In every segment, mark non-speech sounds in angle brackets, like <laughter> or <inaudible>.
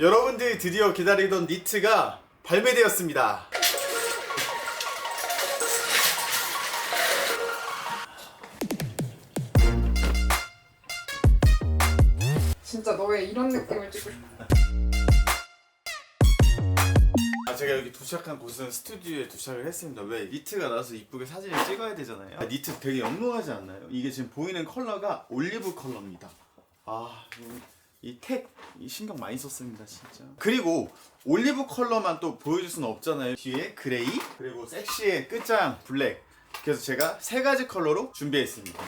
여러분들이 드디어 기다리던 니트가 발매되었습니다. 진짜 너의 이런 느낌을 찍고 싶어. 아 제가 여기 도착한 곳은 스튜디오에 도착을 했습니다. 왜 니트가 나와서 이쁘게 사진을 찍어야 되잖아요. 아, 니트 되게 영롱하지 않나요? 이게 지금 보이는 컬러가 올리브 컬러입니다. 아, 이택 이 신경 많이 썼습니다, 진짜. 그리고 올리브 컬러만 또 보여줄 수는 없잖아요. 뒤에 그레이 그리고 섹시의 끝장 블랙. 그래서 제가 세 가지 컬러로 준비했습니다.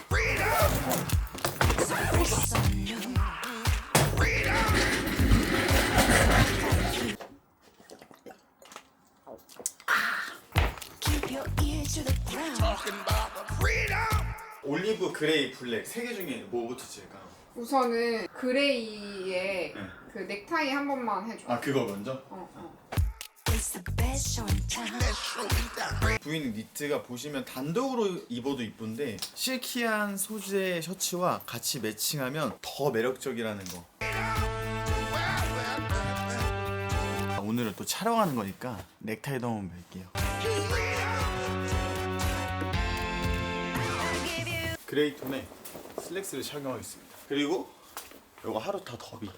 그레이, 블랙 세 개 중에 뭐부터 칠까? 우선은 그레이의 네. 그 넥타이 한 번만 해줘. 아 그거 먼저? 어, 어. Town. 부인 니트가 보시면 단독으로 입어도 이쁜데 실키한 소재 셔츠와 같이 매칭하면 더 매력적이라는 거. 아, 오늘은 또 촬영하는 거니까 넥타이도 한번 멜게요. 그레이 톤에 슬랙스를 착용하겠습니다. 그리고 요거 하루타 더비.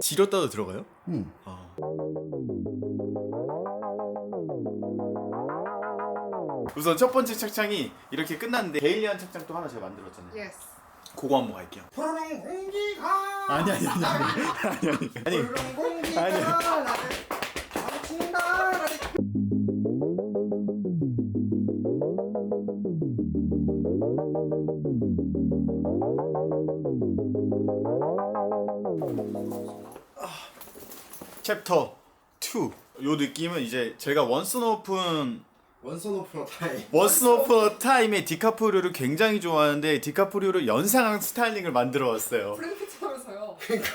지렸다도 들어가요? 응. 아. 우선 첫 번째 착장이 이렇게 끝났는데 데일리한 착장 또 하나 제가 만들었잖아요. 예스. 그거 한번 갈게요. 푸르른 공기가 아니 아니 아니 아니 아니 아니 아니 푸르른 공기가 아니. 나를 챕터 2. 요 느낌은 이제 제가 원스 오픈 원선 오프너 타임 원스 오픈 타임의 디카프리오를 굉장히 좋아하는데 디카프리오를 연상한 스타일링을 만들어 왔어요. 프랭크처럼서요. 그러니까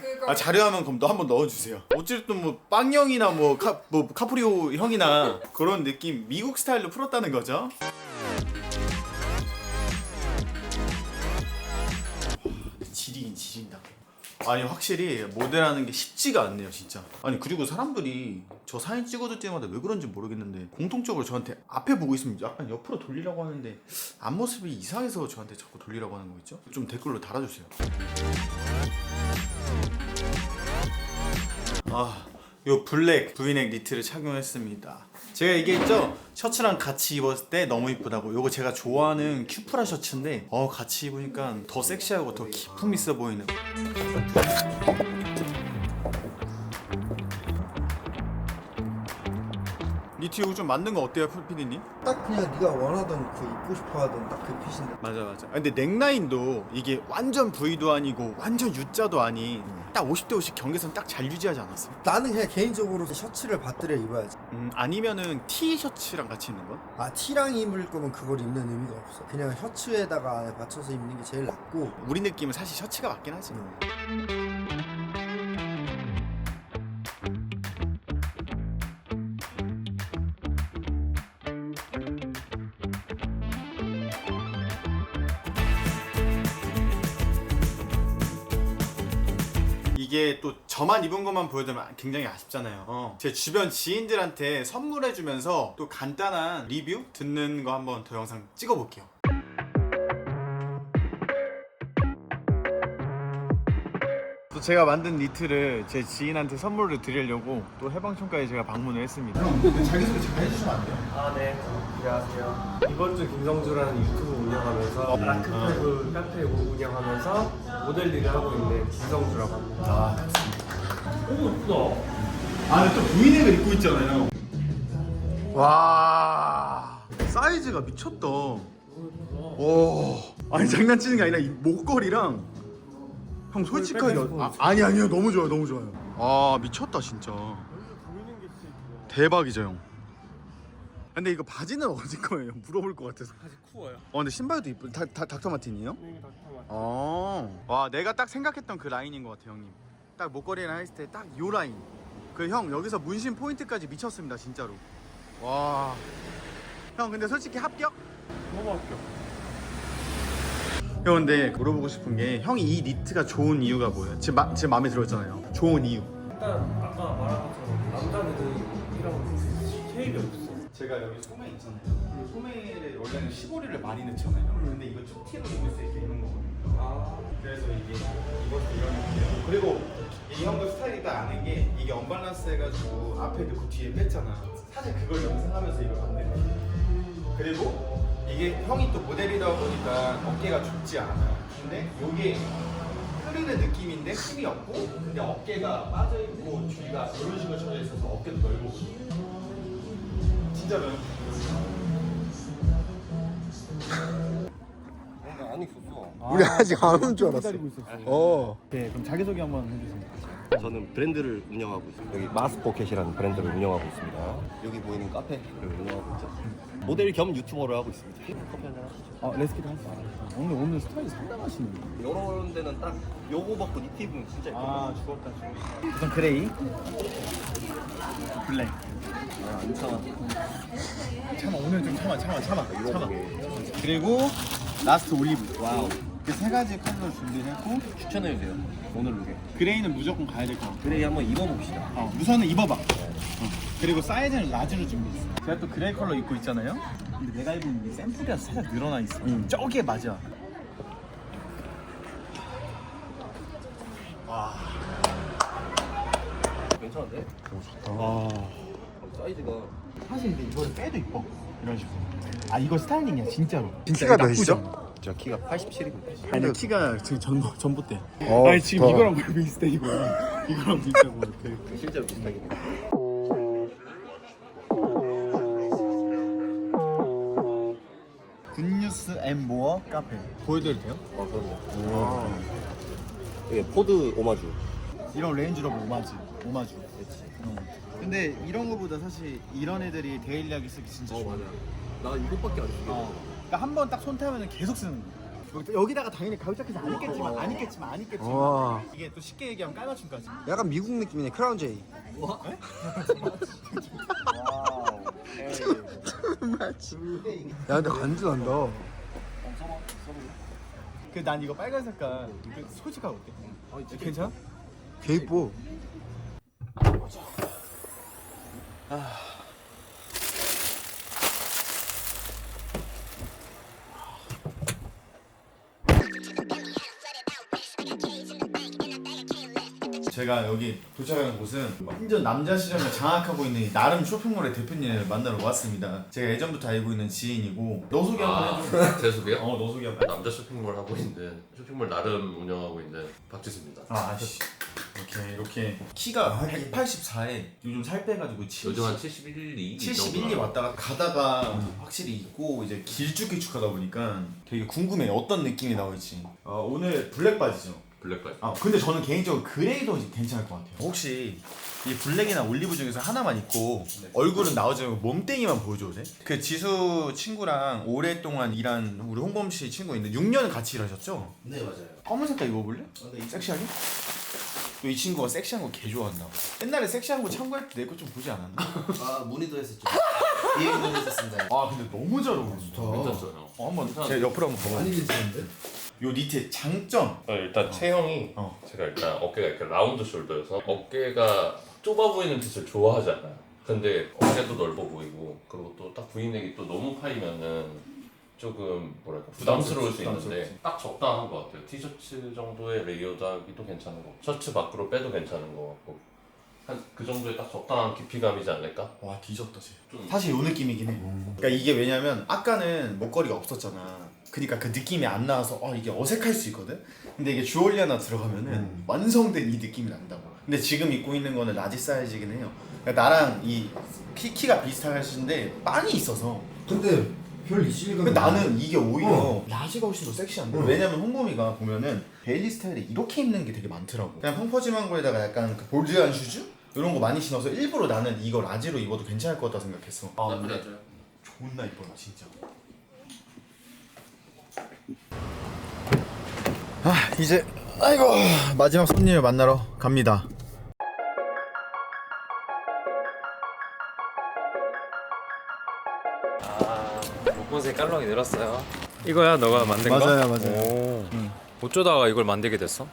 그거 아 자료화면 그럼 너 한번 넣어주세요. 어쨌든 뭐 빵형이나 뭐, 카, 뭐 카프리오 형이나 그런 느낌 미국 스타일로 풀었다는 거죠. 아니 확실히 모델하는 게 쉽지가 않네요 진짜. 아니 그리고 사람들이 저 사진 찍어줄 때마다 왜 그런지 모르겠는데 공통적으로 저한테 앞에 보고 있으면 약간 옆으로 돌리라고 하는데 앞모습이 이상해서 저한테 자꾸 돌리라고 하는 거 있죠? 좀 댓글로 달아주세요. 아, 요 블랙 브이넥 니트를 착용했습니다. 제가 얘기했죠? 셔츠랑 같이 입었을 때 너무 이쁘다고. 요거 제가 좋아하는 큐프라 셔츠인데, 어, 같이 입으니까 더 섹시하고 더 기품 있어 보이는. 요거 좀 맞는 거 어때요, 풀피디님? 딱 그냥 네가 원하던 그 입고 싶어하던 딱 그 핏인데 맞아 맞아. 아, 근데 넥라인도 이게 완전 V도 아니고 완전 U자도 아닌 딱 50대 50 경계선 딱 잘 유지하지 않았어요? 나는 그냥 개인적으로 셔츠를 받들여 입어야지 음, 아니면은 T 셔츠랑 같이 있는 거? 아 티랑 입을 거면 그걸 입는 의미가 없어 그냥 셔츠에다가 안에 받쳐서 입는 게 제일 낫고 우리 느낌은 사실 셔츠가 맞긴 하지. 이게 또 저만 입은 것만 보여드리면 굉장히 아쉽잖아요. 어. 제 주변 지인들한테 선물해주면서 또 간단한 리뷰 듣는 거 한번 더 영상 찍어볼게요. 제가 만든 니트를 제 지인한테 선물로 드리려고 또 해방촌까지 제가 방문을 했습니다. 형, 자기소개 잠깐 해주시면 안 돼요? 아, 네. 안녕하세요. 이번 주 김성주라는 유튜브 운영하면서 라크페브 카페 운영하면서 모델 일을 하고 있는 김성주라고 합니다. 아, 오, 예쁘다. 안에 또 브이넥을 입고 있잖아요. 와, 사이즈가 미쳤다. 오, 아니 장난치는 게 아니라 이 목걸이랑 형 솔직하게 아, 아니 아니요 너무 좋아요 너무 좋아요. 아 미쳤다 진짜. 대박이죠 형. 근데 이거 바지는 <laughs> 어디 거예요? 물어볼 것 같아서. 다시 쿠어요. 어 근데 신발도 이쁘. 다, 다 닥터 마틴이에요? 네, 닥터만. 어. 와 내가 딱 생각했던 그 라인인 것 같아 형님. 딱 목걸이랑 했을 때 딱 요 라인. 그 형 여기서 문신 포인트까지 미쳤습니다 진짜로. 와. 형 근데 솔직히 합격? 너무 합격. 형 근데 물어보고 싶은 게 형이 이 니트가 좋은 이유가 뭐예요? 지금, 마, 지금 마음에 들었잖아요. 좋은 이유. 일단 아까 말한 것처럼 남자들이랑 쉐입이 없어. 제가 여기 소매 있잖아요. 이 소매를 원래는 시보리를 많이 넣잖아요. 근데 이거 툭티로 입을 수 있게 입는 거거든요. 아, 그래서 이게 이것도 이런 느낌이에요. 그리고 이 형도 스타일이 딱 아는 게 이게 언밸런스 해가지고 앞에 넣고 뒤에 뺐잖아. 사실 그걸 연상하면서 이걸 만든 거예요. 그리고 이게 형이 또 모델이다 보니까 어깨가 좁지 않아 근데 이게 흐르는 느낌인데 힘이 없고 근데 어깨가 빠져있고 뒤가 이런 식으로 쳐져 있어서 어깨도 넓고 진짜로요? 안 입었어. 우리 아직 안온줄 알았어. 어. 네 그럼 자기소개 한번 해주세요 저는 브랜드를 운영하고 있습니다. 여기 마스포켓이라는 브랜드를 운영하고 있습니다. 여기 보이는 카페를 운영하고 있죠. 모델 겸 유튜버를 하고 있습니다. 커피 한잔 하시죠. 어 레스키도 할수 오늘 오늘 스타일이 상당하시네요 이런 데는 딱 요거 받고 니트 입으면 진짜 예뻐요. 아 죽었다 죽었다 우선 그레이 블랙 안 참아. 참아 오늘 좀 참아 참아 참아 참아 그리고 라스트 올리브 와우 이렇게 세 가지 컬러 준비했고 추천해주세요. 오늘 룩에. 그레이는 무조건 가야 될 것 같아 그레이 한번 입어봅시다. 어, 우선은 입어봐. 어. 그리고 사이즈는 라지로 준비했어. 제가 또 그레이 컬러 입고 있잖아요? 근데 내가 입은 이 샘플이 살짝 늘어나 있어. 저기에 맞아. 괜찮은데? 와 사이즈가. 사실 근데 이거를 빼도 이뻐. 이런 식으로. 아 이거 스타일링이야 진짜로. 키가 몇이죠? 저 키가 87입니다. 아니 키가 지금 전보 전보 때. 어, 아니 지금 더. 이거랑 거의 비슷해 이거랑 이거랑 비슷하고 이렇게. 실제로 비슷하게. 굿뉴스 앤 모어 카페 보여드려도 돼요? 아, 그럼요. 이게 포드 오마주. 이런 레인지로버 오마주 오마주. 어. 근데 이런 거보다 사실 이런 애들이 데일리하게 쓰기 진짜 좋아. 나 이것밖에 안 쓰게. 어. 그러니까 한 번 딱 손 타면은 계속 쓰는 거야. 여기다가 당연히 가죽 자켓은 안 입겠지만 안 입겠지만 안 입겠지만 와. 이게 또 쉽게 얘기하면 깔맞춤까지. 약간 미국 느낌이네. 크라운 제이. 야 근데 간지 난다. 그난 이거 빨간 색깔 그 소지가 어때? 괜찮아? 개 이뻐. 제가 여기 도착한 곳은 완전 남자 시장을 장악하고 있는 이 나름 쇼핑몰의 대표님을 만나러 왔습니다. 제가 예전부터 알고 있는 지인이고 너 소개 한번 해줘. 제 소개요? 어, 너 소개 한번. 남자 쇼핑몰 하고 있는 쇼핑몰 나름 운영하고 있는 박지수입니다. 아, 씨. 이렇게 이렇게 키가 184에 요즘 살 빼가지고 70, 요즘 한 71, 2 71이 왔다가 가다가 확실히 있고 이제 길쭉길쭉하다 보니까 되게 궁금해요. 어떤 느낌이 나올지. 어, 오늘 블랙 바지죠. 블랙바지. 아 근데 저는 개인적으로 그레이도 괜찮을 것 같아요. 혹시 이 블랙이나 올리브 중에서 하나만 입고 얼굴은 나오지 말고 몸뚱이만 보여줘도 돼? 그 지수 친구랑 오랫동안 일한 우리 홍범 씨 친구 있는데 6년 같이 일하셨죠? 네 맞아요. 검은 색깔 입어볼래? 섹시하게? 또 이 친구가 섹시한 거 개 좋아한다. 옛날에 섹시한 거 참고할 때 내 거 좀 보지 않았나? 아 문의도 했었죠. <laughs> 이해도 했었습니다. 아 근데 너무 잘 어울린다. 괜찮잖아요. 어, 한번 제 옆으로 한번 봐봐. 괜찮은데? 요 니트의 장점. 어, 일단 체형이 어. 제가 일단 어깨가 이렇게 라운드 숄더여서 어깨가 좁아 보이는 핏을 좋아하잖아요. 근데 어깨도 넓어 보이고 그리고 또딱 V넥이 또 너무 파이면은 조금 뭐랄까 부담스러울 수 있는데 딱 적당한 것 같아요. 티셔츠 정도의 레이어드하기도 괜찮은 거, 셔츠 밖으로 빼도 괜찮은 거 같고 한 그 정도의 딱 적당한 깊이감이지 않을까? 와 뒤졌다 쟤. 좀 사실 요 느낌이긴 해. 그러니까 이게 왜냐면 아까는 목걸이가 없었잖아. 그러니까 그 느낌이 안 나와서 어 이게 어색할 수 있거든. 근데 이게 주얼리 하나 들어가면은 완성된 이 느낌이 난다고. 근데 지금 입고 있는 거는 라지 사이즈긴 해요. 그러니까 나랑 이 키, 키가 비슷하신데 빤이 있어서. 근데 별 이질감. 근데 나는 이게 오히려 어. 라지가 훨씬 더 섹시한데. 어. 왜냐면 홍범이가 보면은 데일리 스타일에 이렇게 입는 게 되게 많더라고. 그냥 펑퍼짐한 거에다가 약간 그 볼드한 슈즈 이런 거 많이 신어서 일부러 나는 이거 라지로 입어도 괜찮을 것 같다 생각했어. 아 않아요. 존나 이뻐요 진짜 아 이제 아이고 마지막 손님을 만나러 갑니다 아, 목본색 깔롱이 늘었어요. 이거야 너가 만든 거? 맞아요, 맞아요. 오. 응. 어쩌다가 이걸 만들게 됐어?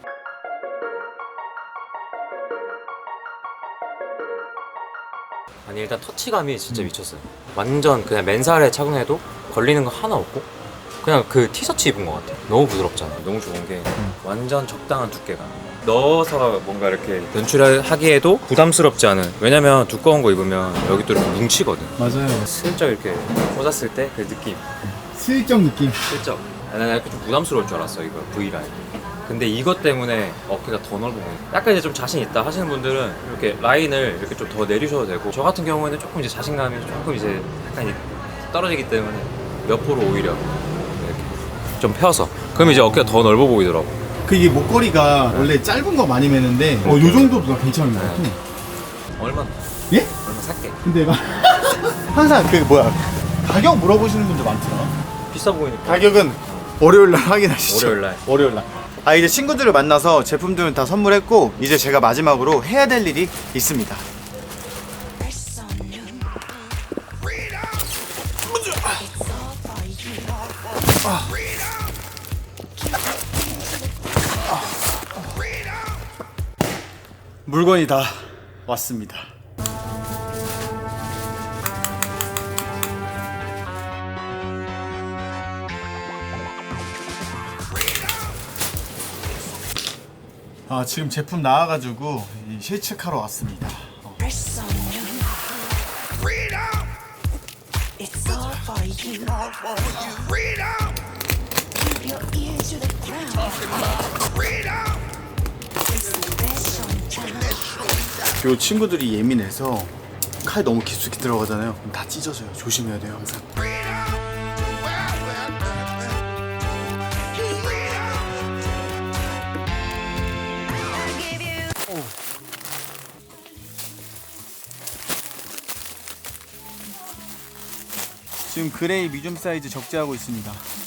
아니 일단 터치감이 진짜 미쳤어요. 완전 그냥 맨살에 착용해도 걸리는 거 하나 없고 그냥 그 티셔츠 입은 것 같아. 너무 부드럽잖아. 너무 좋은 게 완전 적당한 두께감. 넣어서 뭔가 이렇게 연출하기에도 부담스럽지 않은. 왜냐면 두꺼운 거 입으면 여기 또 이렇게 뭉치거든. 맞아요. 슬쩍 이렇게 꽂았을 때 그 느낌. 슬쩍 느낌. 슬쩍. 나는 약간 좀 부담스러울 줄 알았어 이거 V 라인. 근데 이것 때문에 어깨가 더 넓어 보여. 약간 이제 좀 자신 있다 하시는 분들은 이렇게 라인을 이렇게 좀 더 내리셔도 되고 저 같은 경우에는 조금 이제 자신감이 조금 이제 약간 이- 떨어지기 때문에 옆으로 오히려 이렇게 좀 펴서 그럼 이제 어깨가 더 넓어 보이더라고. 그 이게 목걸이가 원래 짧은 거 많이 매는데 어, 요 정도도 괜찮은 것 같아. 얼마? 예? 얼마 살게. 근데 막 <laughs> 항상 그 뭐야 가격 물어보시는 분들 많더라. 비싸 보이니까. 가격은 월요일 날 확인하시죠. 월요일 날. 월요일 날. 아 이제 친구들을 만나서 제품들은 다 선물했고 이제 제가 마지막으로 해야 될 일이 있습니다. It's all for you. 물건이 다 왔습니다. 아 지금 제품 나와가지고 이 실측하러 왔습니다. 어. 요 친구들이 예민해서 칼 너무 깊숙이 들어가잖아요. 다 찢어져요. 조심해야 돼요 항상. 지금 그레이 미디움 사이즈 적재하고 있습니다.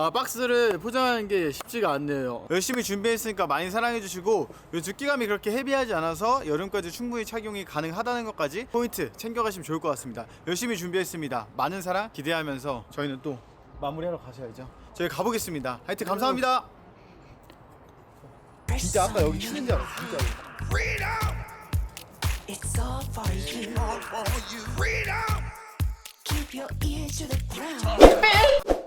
아 박스를 포장하는 게 쉽지가 않네요. 열심히 준비했으니까 많이 사랑해 주시고 이 두께감이 그렇게 헤비하지 않아서 여름까지 충분히 착용이 가능하다는 것까지 포인트 챙겨가시면 좋을 것 같습니다. 열심히 준비했습니다. 많은 사랑 기대하면서 저희는 또 마무리하러 가셔야죠. 저희 가보겠습니다. 하여튼 감사합니다. 진짜 아까 여기 you. 치는 줄 알았어. 진짜. It's all for you. Keep your ear to the ground.